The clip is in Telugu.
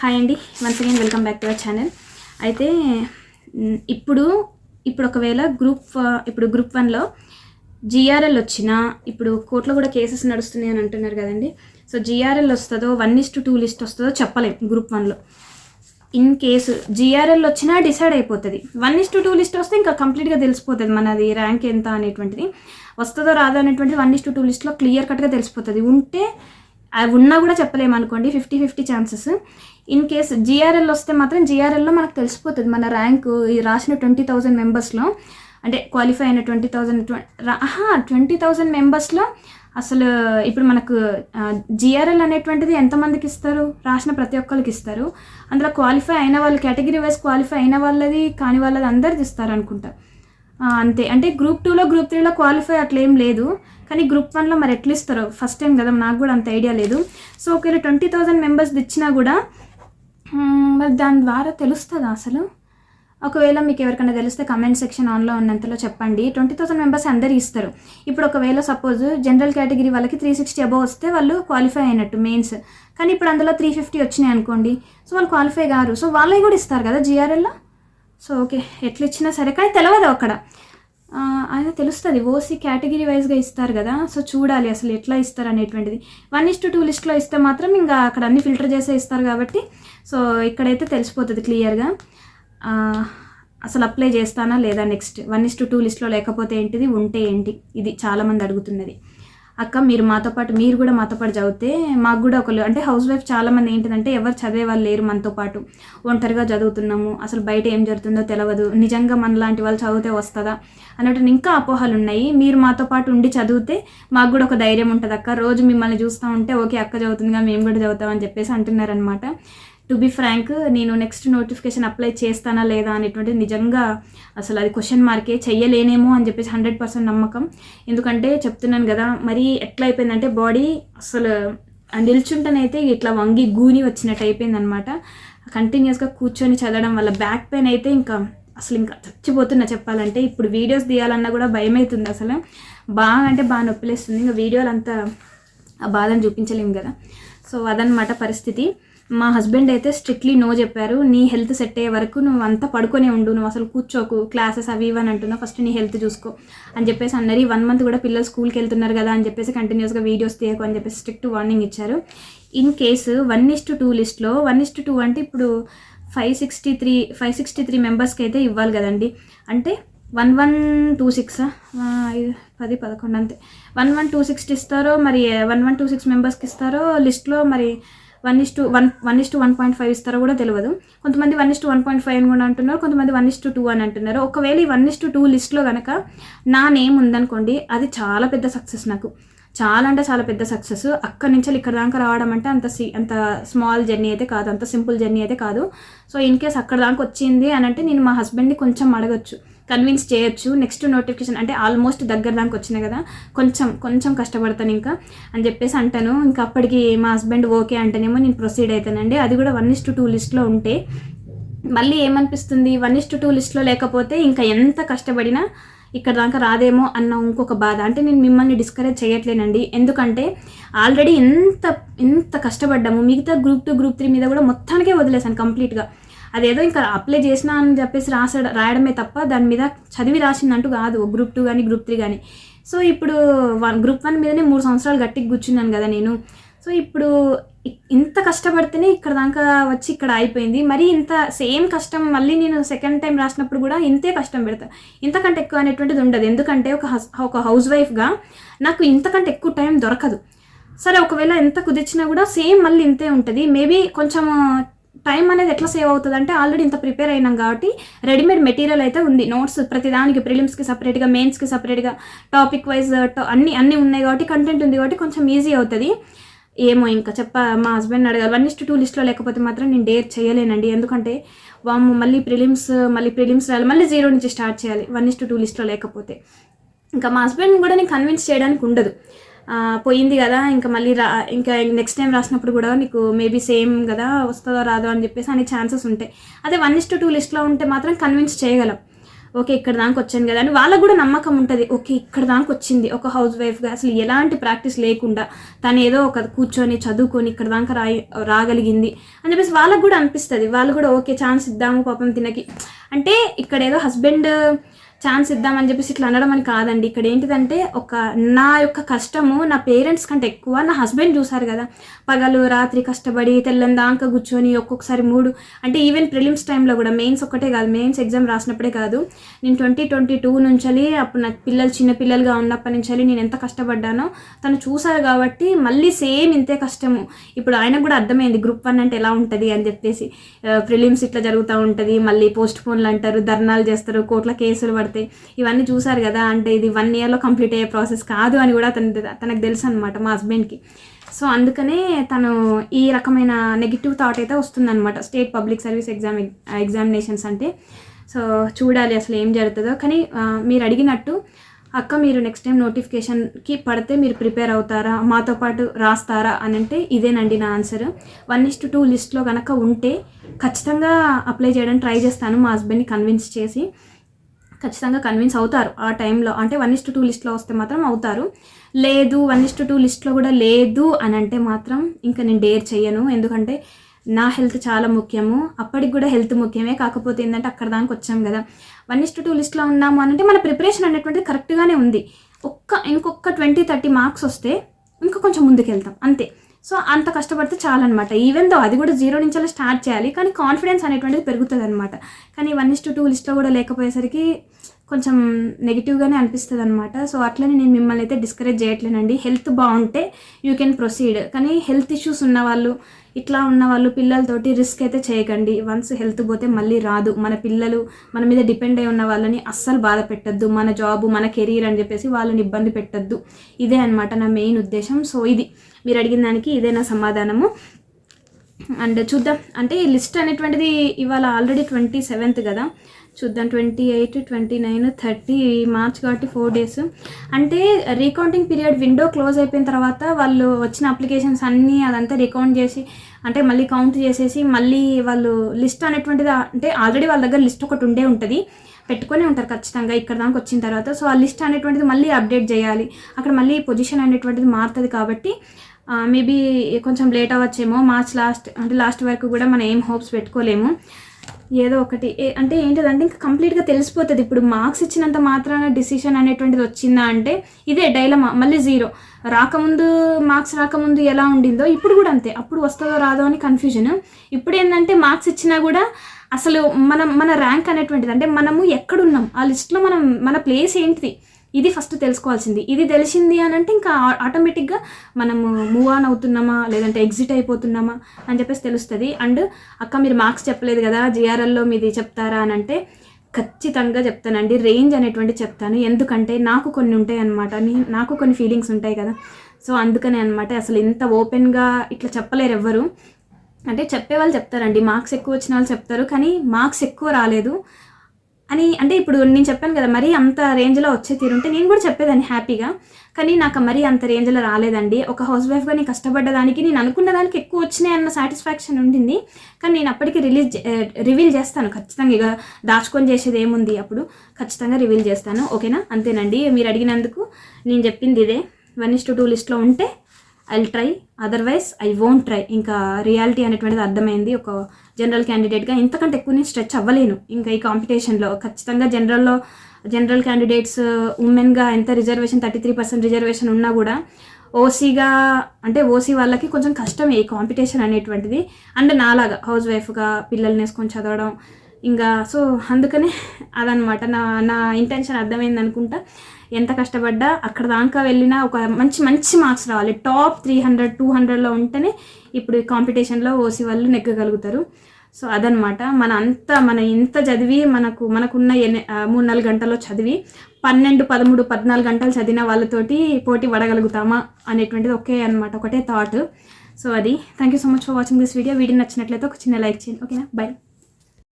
హాయ్ అండి. Once again welcome back to our channel అయితే ఇప్పుడు ఇప్పుడు ఒకవేళ గ్రూప్ ఇప్పుడు గ్రూప్ వన్లో జిఆర్ఎల్ వచ్చినా ఇప్పుడు కోర్టులో కూడా కేసెస్ నడుస్తున్నాయి అని అంటున్నారు కదండి. సో జిఆర్ఎల్ వస్తుందో one is to two list వస్తుందో చెప్పలేం గ్రూప్ వన్లో ఇన్ కేసు జిఆర్ఎల్ వచ్చినా డిసైడ్ అయిపోతుంది. One is to two list వస్తే ఇంకా కంప్లీట్గా తెలిసిపోతుంది. మనది ర్యాంక్ ఎంత అనేటువంటిది. వస్తుందో రాదో అనేటువంటిది వన్ ఇస్ టు టూ లిస్ట్లో క్లియర్ కట్గా తెలిసిపోతుంది. ఉంటే అవి ఉన్నా కూడా చెప్పలేము అనుకోండి fifty fifty chances in case GRL వస్తే మాత్రం జిఆర్ఎల్లో మనకు తెలిసిపోతుంది. మన ర్యాంకు ఈ రాసిన ట్వంటీ థౌజండ్ మెంబర్స్లో అంటే క్వాలిఫై అయిన ట్వంటీ థౌజండ్ ట్వంటీ థౌజండ్ మెంబర్స్లో అసలు ఇప్పుడు మనకు జిఆర్ఎల్ అనేటువంటిది ఎంతమందికి ఇస్తారు? రాసిన ప్రతి ఒక్కరికి ఇస్తారు. అందులో క్వాలిఫై అయిన వాళ్ళు కేటగిరీ వైజ్ క్వాలిఫై అయిన వాళ్ళది కాని వాళ్ళది అందరిది ఇస్తారు అనుకుంటా. అంతే. అంటే గ్రూప్ టూలో గ్రూప్ త్రీలో క్వాలిఫై అట్లా ఏం లేదు. కానీ గ్రూప్ వన్లో మరి ఎట్లా ఇస్తారో ఫస్ట్ టైం కదా నాకు కూడా అంత ఐడియా లేదు. సో ఒకవేళ ట్వంటీ థౌజండ్ మెంబర్స్ ఇచ్చినా కూడా మరి దాని ద్వారా తెలుస్తుందా అసలు? ఒకవేళ మీకు ఎవరికైనా తెలిస్తే కమెంట్ సెక్షన్ ఆన్లో ఉన్నంతలో చెప్పండి. ట్వంటీ థౌసండ్ మెంబర్స్ అందరు ఇస్తారు. ఇప్పుడు ఒకవేళ సపోజ్ జనరల్ కేటగిరీ వాళ్ళకి త్రీ సిక్స్టీ అబవ్ వస్తే వాళ్ళు క్వాలిఫై అయినట్టు మెయిన్స్ కానీ ఇప్పుడు అందులో త్రీ ఫిఫ్టీ వచ్చినాయి అనుకోండి. సో వాళ్ళు క్వాలిఫై కారు. సో వాళ్ళవి కూడా ఇస్తారు కదా జిఆర్ఎల్లో సో ఓకే. ఎట్లా ఇచ్చినా సరే కానీ తెలియదు అక్కడ. ఆ, ఆయన తెలుస్తుంది ఓసీ కేటగిరీ వైజ్గా ఇస్తారు కదా సో చూడాలి అసలు ఎట్లా ఇస్తారు అనేటువంటిది. వన్ ఇస్ టు టూ లిస్ట్లో ఇస్తే మాత్రం ఇంకా అక్కడ అన్ని ఫిల్టర్ చేసే ఇస్తారు కాబట్టి సో ఇక్కడైతే తెలిసిపోతుంది క్లియర్గా. అసలు అప్లై చేస్తానా లేదా next? One is to two లిస్ట్లో లేకపోతే ఏంటిది? ఉంటే ఏంటి? ఇది చాలామంది అడుగుతున్నది. అక్క మీరు మాతో పాటు మీరు కూడా మాతో పాటు చదివితే మాకు కూడా ఒకళ్ళు అంటే హౌస్ వైఫ్ చాలామంది ఏంటంటే ఎవరు చదివే వాళ్ళు లేరు మనతో పాటు. ఒంటరిగా చదువుతున్నాము. అసలు బయట ఏం జరుగుతుందో తెలియదు నిజంగా మన లాంటి వాళ్ళు చదివితే వస్తుందా? అన్నట్టు ఇంకా అపోహలు ఉన్నాయి. మీరు మాతో పాటు ఉండి చదివితే మాకు కూడా ఒక ధైర్యం ఉంటుంది అక్క. రోజు మిమ్మల్ని చూస్తూ ఉంటే ఓకే అక్క చదువుతుందిగా మేము కూడా చదువుతామని చెప్పేసి అంటున్నారనమాట టు బి ఫ్రాంక్ నేను నెక్స్ట్ నోటిఫికేషన్ అప్లై చేస్తానా లేదా అనేటువంటిది నిజంగా అసలు అది క్వశ్చన్ మార్కే చెయ్యలేనేమో అని చెప్పేసి హండ్రెడ్ పర్సెంట్ నమ్మకం. ఎందుకంటే చెప్తున్నాను కదా మరి ఎట్లా అయిపోయిందంటే బాడీ అసలు ఆ నిల్చుంటనైతే ఇట్లా వంగి గూని వచ్చినట్టు అయిపోయింది అనమాట కంటిన్యూస్గా కూర్చొని చదవడం వల్ల బ్యాక్ పెయిన్ అయితే ఇంకా అసలు ఇంకా చచ్చిపోతున్నా చెప్పాలంటే. ఇప్పుడు వీడియోస్ తీయాలన్నా కూడా భయం అవుతుంది అసలు. బాగా అంటే బాగా నొప్పిలేస్తుంది. ఇంకా వీడియోలు అంతా ఆ బాధను చూపించలేము కదా. సో అదనమాట పరిస్థితి. మా హస్బెండ్ అయితే స్ట్రిక్ట్లీ నో చెప్పారు నీ హెల్త్ సెట్ అయ్యే వరకు నువ్వు అంతా పడుకొనే ఉండు నువ్వు అసలు కూర్చోకు క్లాసెస్ అవి ఇవి అని అంటున్నావు ఫస్ట్ నీ హెల్త్ చూసుకో. అని చెప్పేసి అన్నారు ఈ వన్ మంత్ కూడా పిల్లలు స్కూల్కి వెళ్తున్నారు కదా అని చెప్పేసి కంటిన్యూస్గా వీడియోస్ తీయకు అని చెప్పేసి స్ట్రిక్ట్ వార్నింగ్ ఇచ్చారు. In case one is to two లిస్ట్లో వన్ ఇస్ టు టూ అంటే ఇప్పుడు five sixty three five sixty three మెంబర్స్కి అయితే ఇవ్వాలి కదండి. అంటే వన్ వన్ టూ సిక్స్? పది పదకొండు అంతే. వన్ వన్ టూ సిక్స్టీ ఇస్తారో మరి వన్ వన్ టూ సిక్స్ మెంబర్స్కి ఇస్తారో లిస్ట్లో మరి one is to one one is to one point five ఇస్తారో కూడా తెలియదు కొంతమంది one is to one point five అని కూడా అంటున్నారు కొంతమంది వన్ ఇస్ టు టూ అని అంటున్నారు. ఒకవేళ ఈ వన్ ఇస్ టు టూ లిస్ట్లో కనుక నా నేమ్ ఉందనుకోండి అది చాలా పెద్ద సక్సెస్ నాకు. చాలా అంటే చాలా పెద్ద సక్సెస్. అక్కడి నుంచి ఇక్కడ దాకా రావడం అంటే అంత సి అంత స్మాల్ జర్నీ అయితే కాదు అంత సింపుల్ జర్నీ అయితే కాదు. సో ఇన్ కేస్ అక్కడ దాకా వచ్చింది అని అంటే నేను మా హస్బెండ్ని కొంచెం అడగచ్చు. కన్విన్స్ చేయొచ్చు. నెక్స్ట్ నోటిఫికేషన్ అంటే ఆల్మోస్ట్ దగ్గర దానికి వచ్చినాయి కదా. కొంచెం కొంచెం కష్టపడతాను ఇంకా. అని చెప్పేసి అంటాను. ఇంకా అప్పటికి మా హస్బెండ్ ఓకే అంటేనేమో నేను ప్రొసీడ్ అవుతానండి అది కూడా వన్ ఇస్ టు టూ లిస్ట్లో ఉంటే. మళ్ళీ ఏమనిపిస్తుంది? వన్ ఇస్ టు టూ లిస్ట్లో లేకపోతే ఇంకా ఎంత కష్టపడినా ఇక్కడ దాకా రాదేమో అన్న ఇంకొక బాధ. అంటే నేను మిమ్మల్ని డిస్కరేజ్ చేయట్లేనండి. ఎందుకంటే ఆల్రెడీ ఎంత ఎంత కష్టపడ్డాము. మిగతా గ్రూప్ టూ గ్రూప్ త్రీ మీద కూడా మొత్తానికే వదిలేసాను కంప్లీట్గా అదేదో ఇంకా అప్లై చేసినా అని చెప్పేసి రాస రాయడమే తప్ప దాని మీద చదివి రాసిందంటూ కాదు. గ్రూప్ టూ కానీ గ్రూప్ త్రీ కానీ సో ఇప్పుడు వన్ గ్రూప్ వన్ మీదనే మూడు సంవత్సరాలు గట్టికి కూర్చున్నాను కదా నేను. సో ఇప్పుడు ఇంత కష్టపడితేనే ఇక్కడ దాకా వచ్చి ఇక్కడ అయిపోయింది. మరి ఇంత సేమ్ కష్టం మళ్ళీ నేను సెకండ్ టైం రాసినప్పుడు కూడా ఇంతే కష్టం పెడతా. ఇంతకంటే ఎక్కువ అనేటువంటిది ఉండదు. ఎందుకంటే ఒక హస్ ఒక హౌస్ వైఫ్గా నాకు ఇంతకంటే ఎక్కువ టైం దొరకదు. సరే ఒకవేళ ఎంత కుదిర్చినా కూడా సేమ్ మళ్ళీ ఇంతే ఉంటుంది. మేబీ కొంచెం టైం అనేది ఎట్లా సేవ్ అవుతుంది అంటే ఆల్రెడీ ఇంత ప్రిపేర్ అయినాం కాబట్టి రెడీమేడ్ మెటీరియల్ అయితే ఉంది. నోట్స్ ప్రతిదానికి ప్రిలిమ్స్కి సపరేట్గా మెయిన్స్కి సపరేట్గా టాపిక్ వైజ్ అన్ని అన్నీ ఉన్నాయి కాబట్టి కంటెంట్ ఉంది కాబట్టి కొంచెం ఈజీ అవుతుంది. ఏమో ఇంకా చెప్ప మా హస్బెండ్ అడగాలి. వన్ ఇస్ట్ టూ లిస్ట్లో లేకపోతే మాత్రం నేను డేర్ చేయలేనండి. ఎందుకంటే వాము మళ్ళీ ప్రిలిమ్స్ మళ్ళీ ప్రిలిమ్స్ రాయాలి. మళ్ళీ జీరో నుంచి స్టార్ట్ చేయాలి. వన్ ఇస్ట్ టూ లిస్ట్లో లేకపోతే. ఇంకా మా హస్బెండ్ కూడా నేను కన్విన్స్ చేయడానికి ఉండదు. పోయింది కదా ఇంకా మళ్ళీ రా ఇంకా నెక్స్ట్ టైం రాసినప్పుడు కూడా నీకు మేబీ సేమ్ కదా వస్తుందో రాదో అని చెప్పేసి అనే ఛాన్సెస్ ఉంటాయి. అదే వన్ ఇస్ టు టూ లిస్ట్లో ఉంటే మాత్రం కన్విన్స్ చేయగలం. ఓకే ఇక్కడ దాకా వచ్చాను కదా అని వాళ్ళకు కూడా నమ్మకం ఉంటుంది. ఓకే ఇక్కడ దాకా వచ్చింది. ఒక హౌస్ వైఫ్గా అసలు ఎలాంటి ప్రాక్టీస్ లేకుండా తను ఏదో ఒక కూర్చొని చదువుకొని ఇక్కడ దాకా రాయి రాగలిగింది అని చెప్పేసి వాళ్ళకు కూడా అనిపిస్తుంది. వాళ్ళు కూడా ఓకే ఛాన్స్ ఇద్దాము పాపం తినకి. అంటే ఇక్కడ ఏదో హస్బెండ్ ఛాన్స్ ఇద్దామని చెప్పేసి ఇట్లా అనడం అని కాదండి. ఇక్కడ ఏంటిదంటే ఒక నా యొక్క కష్టము నా పేరెంట్స్ కంటే ఎక్కువ నా హస్బెండ్ చూసారు కదా. పగలు రాత్రి కష్టపడి తెల్లని దాకా కూర్చొని ఒక్కొక్కసారి మూడు అంటే ఈవెన్ ప్రిలిమ్స్ టైంలో కూడా మెయిన్స్ ఒక్కటే కాదు మెయిన్స్ ఎగ్జామ్ రాసినప్పుడే కాదు. నేను ట్వంటీ ట్వంటీ టూ నుంచి అప్పుడు నా పిల్లలు చిన్న పిల్లలుగా ఉన్నప్పటి నుంచి నేను ఎంత కష్టపడ్డానో తను చూసారు కాబట్టి మళ్ళీ సేమ్ ఇంతే కష్టము. ఇప్పుడు ఆయనకు కూడా అర్థమైంది గ్రూప్ వన్ అంటే ఎలా ఉంటుంది అని చెప్పేసి. ప్రిలిమ్స్ ఇట్లా జరుగుతూ ఉంటుంది మళ్ళీ పోస్ట్ పోన్లు అంటారు ధర్నాలు చేస్తారు కోట్ల కేసులు పడతాయి. ఇవన్నీ చూసారు కదా అంటే ఇది వన్ ఇయర్లో కంప్లీట్ అయ్యే ప్రాసెస్ కాదు అని కూడా తన తనకు తెలుసు అనమాట మా హస్బెండ్కి సో అందుకనే తను ఈ రకమైన నెగిటివ్ థాట్ అయితే వస్తుందన్నమాట. State public service exam examinations అంటే. సో చూడాలి అసలు ఏం జరుగుతుందో. కానీ మీరు అడిగినట్టు అక్క మీరు నెక్స్ట్ టైం నోటిఫికేషన్కి పడితే మీరు ప్రిపేర్ అవుతారా? మాతో పాటు రాస్తారా? అని అంటే ఇదేనండి నా answer one is to two లిస్ట్లో కనుక ఉంటే ఖచ్చితంగా అప్లై చేయడానికి ట్రై చేస్తాను మా హస్బెండ్ని కన్విన్స్ చేసి. ఖచ్చితంగా కన్విన్స్ అవుతారు ఆ టైంలో అంటే వన్ ఇస్ టు టూ లిస్ట్లో వస్తే మాత్రం అవుతారు. లేదు వన్ ఇస్ టు టూ లిస్ట్లో కూడా లేదు అని అంటే మాత్రం ఇంకా నేను డేర్ చేయను ఎందుకంటే నా హెల్త్ చాలా ముఖ్యము. అప్పటికి కూడా హెల్త్ ముఖ్యమే. కాకపోతే ఏంటంటే అక్కడ దానికి వచ్చాం కదా. వన్ ఇస్ టు టూ లిస్ట్లో ఉన్నాము అని అంటే మన ప్రిపరేషన్ అనేటువంటిది కరెక్ట్గానే ఉంది. ఒక్క ఇంకొక ట్వంటీ థర్టీ మార్క్స్ వస్తే ఇంకా కొంచెం ముందుకు వెళ్తాం అంతే. సో అంత కష్టపడితే చాలన్నమాట. ఈవెన్ దో అది కూడా జీరో నుంచి అలా స్టార్ట్ చేయాలి కానీ కాన్ఫిడెన్స్ అనేటువంటిది పెరుగుతుంది అనమాట కానీ వన్ ఇస్ టు టూ లిస్ట్లో కూడా లేకపోయేసరికి కొంచెం నెగిటివ్గానే అనిపిస్తుంది అనమాట సో అట్లనే నేను మిమ్మల్ని అయితే డిస్కరేజ్ చేయట్లేనండి. హెల్త్ బాగుంటే యూ కెన్ ప్రొసీడ్ కానీ హెల్త్ ఇష్యూస్ ఉన్న వాళ్ళు ఇట్లా ఉన్న వాళ్ళు పిల్లలతోటి రిస్క్ అయితే చేయకండి. వన్స్ హెల్త్ పోతే మళ్ళీ రాదు. మన పిల్లలు మన మీద డిపెండ్ అయి ఉన్న వాళ్ళని అస్సలు బాధ పెట్టద్దు. మన జాబ్ మన కెరీర్ అని చెప్పేసి వాళ్ళని ఇబ్బంది పెట్టద్దు. ఇదే అనమాట నా మెయిన్ ఉద్దేశం. సో ఇది మీరు అడిగిన దానికి ఇదే నా సమాధానము. అండ్ చూద్దాం. అంటే ఈ లిస్ట్ అనేటువంటిది ఇవాళ ఆల్రెడీ ట్వంటీ సెవెంత్ కదా. చూద్దాం. Twenty eight twenty nine thirty March కాబట్టి ఫోర్ డేస్ అంటే రీకౌంటింగ్ పీరియడ్ విండో క్లోజ్ అయిపోయిన తర్వాత వాళ్ళు వచ్చిన అప్లికేషన్స్ అన్నీ అదంతా రికౌంట్ చేసి అంటే మళ్ళీ కౌంట్ చేసేసి మళ్ళీ వాళ్ళు లిస్ట్ అనేటువంటిది అంటే ఆల్రెడీ వాళ్ళ దగ్గర లిస్ట్ ఒకటి ఉండే ఉంటుంది. పెట్టుకొని ఉంటారు ఖచ్చితంగా ఇక్కడ దాకా వచ్చిన తర్వాత. సో ఆ లిస్ట్ అనేటువంటిది మళ్ళీ అప్డేట్ చేయాలి. అక్కడ మళ్ళీ పొజిషన్ అనేటువంటిది మారుతుంది కాబట్టి మేబీ కొంచెం లేట్ అవ్వచ్చేమో. మార్చ్ లాస్ట్ అంటే లాస్ట్ వరకు కూడా మనం ఏం హోప్స్ పెట్టుకోలేము. ఏదో ఒకటి. ఏ- అంటే ఏంటిదంటే ఇంకా కంప్లీట్గా తెలిసిపోతుంది. ఇప్పుడు మార్క్స్ ఇచ్చినంత మాత్రాన డిసిషన్ అనేటువంటిది వచ్చిందా అంటే ఇదే డైలమా మళ్ళీ జీరో. రాకముందు మార్క్స్ రాకముందు ఎలా ఉండిందో ఇప్పుడు కూడా అంతే. అప్పుడు వస్తుందో రాదో అని కన్ఫ్యూజన్. ఇప్పుడు ఏంటంటే మార్క్స్ ఇచ్చినా కూడా అసలు మనం మన ర్యాంక్ అనేటువంటిది అంటే మనము ఎక్కడున్నాం ఆ లిస్ట్లో మనం మన ప్లేస్ ఏంటిది? ఇది ఫస్ట్ తెలుసుకోవాల్సింది. ఇది తెలిసింది అని అంటే ఇంకా ఆటోమేటిక్గా మనము మూవ్ ఆన్ అవుతున్నామా లేదంటే ఎగ్జిట్ అయిపోతున్నామా అని చెప్పేసి తెలుస్తుంది. అండ్ అక్క మీరు మార్క్స్ చెప్పలేదు కదా జిఆర్ఎల్లో మీది చెప్తారా అని అంటే ఖచ్చితంగా చెప్తానండి. రేంజ్ అనేటువంటి చెప్తాను. ఎందుకంటే నాకు కొన్ని ఉంటాయి అనమాట నాకు కొన్ని ఫీలింగ్స్ ఉంటాయి కదా. సో అందుకనే అనమాట అసలు ఇంత ఓపెన్గా ఇట్లా చెప్పలేరు ఎవ్వరు. అంటే చెప్పే వాళ్ళు చెప్తారండి. మార్క్స్ ఎక్కువ వచ్చిన వాళ్ళు చెప్తారు. కానీ మార్క్స్ ఎక్కువ రాలేదు. అని అంటే ఇప్పుడు నేను చెప్పాను కదా మరీ అంత రేంజ్లో వచ్చే తీరుంటే నేను కూడా చెప్పేదాన్ని హ్యాపీగా. కానీ నాకు మరీ అంత రేంజ్లో రాలేదండి. ఒక హౌస్ వైఫ్గా నేను కష్టపడ్డదానికి నేను అనుకున్న దానికి ఎక్కువ వచ్చినాయి అన్న సాటిస్ఫాక్షన్ ఉండింది. కానీ నేను అప్పటికి రిలీజ్ రివీల్ చేస్తాను ఖచ్చితంగా. ఇక దాచుకొని చేసేది ఏముంది అప్పుడు? ఖచ్చితంగా రివీల్ చేస్తాను. ఓకేనా? అంతేనండి. మీరు అడిగినందుకు నేను చెప్పింది ఇదే. వన్ ఇస్ టు టూ లిస్ట్లో ఉంటే I try otherwise I won't try ఇంకా రియాలిటీ అనేటువంటిది అర్థమైంది. ఒక జనరల్ క్యాండిడేట్గా ఇంతకంటే ఎక్కువ నేను స్ట్రెచ్ అవ్వలేను. ఇంకా ఈ కాంపిటీషన్లో ఖచ్చితంగా జనరల్లో జనరల్ క్యాండిడేట్స్ ఉమెన్గా ఎంత reservation thirty three percent reservation ఉన్నా కూడా ఓసీగా అంటే ఓసీ వాళ్ళకి కొంచెం కష్టమే ఈ కాంపిటీషన్ అనేటువంటిది. అండ్ నాలాగా హౌస్ వైఫ్గా పిల్లల్ని వేసుకొని చదవడం. ఇంకా సో అందుకనే అదనమాట నా నా ఇంటెన్షన్ అర్థమైంది అనుకుంటా ఎంత కష్టపడ్డా అక్కడ దాకా వెళ్ళినా ఒక మంచి మంచి మార్క్స్ రావాలి. టాప్ త్రీ హండ్రెడ్ టూ హండ్రెడ్లో ఉంటేనే ఇప్పుడు కాంపిటీషన్లో ఓసి వాళ్ళు నెగ్గగలుగుతారు. సో అదనమాట మన అంత మన ఇంత చదివి మనకు మనకున్న ఎన్ని మూడు నాలుగు గంటల్లో చదివి పన్నెండు పదమూడు పద్నాలుగు గంటలు చదివిన వాళ్ళతోటి పోటీ పడగలుగుతామా అనేటువంటిది ఒకే అనమాట ఒకటే థాట్ సో అది. Thank you so much for watching this video video నచ్చినట్లయితే ఒక చిన్న లైక్ చేయండి. ఓకేనా బై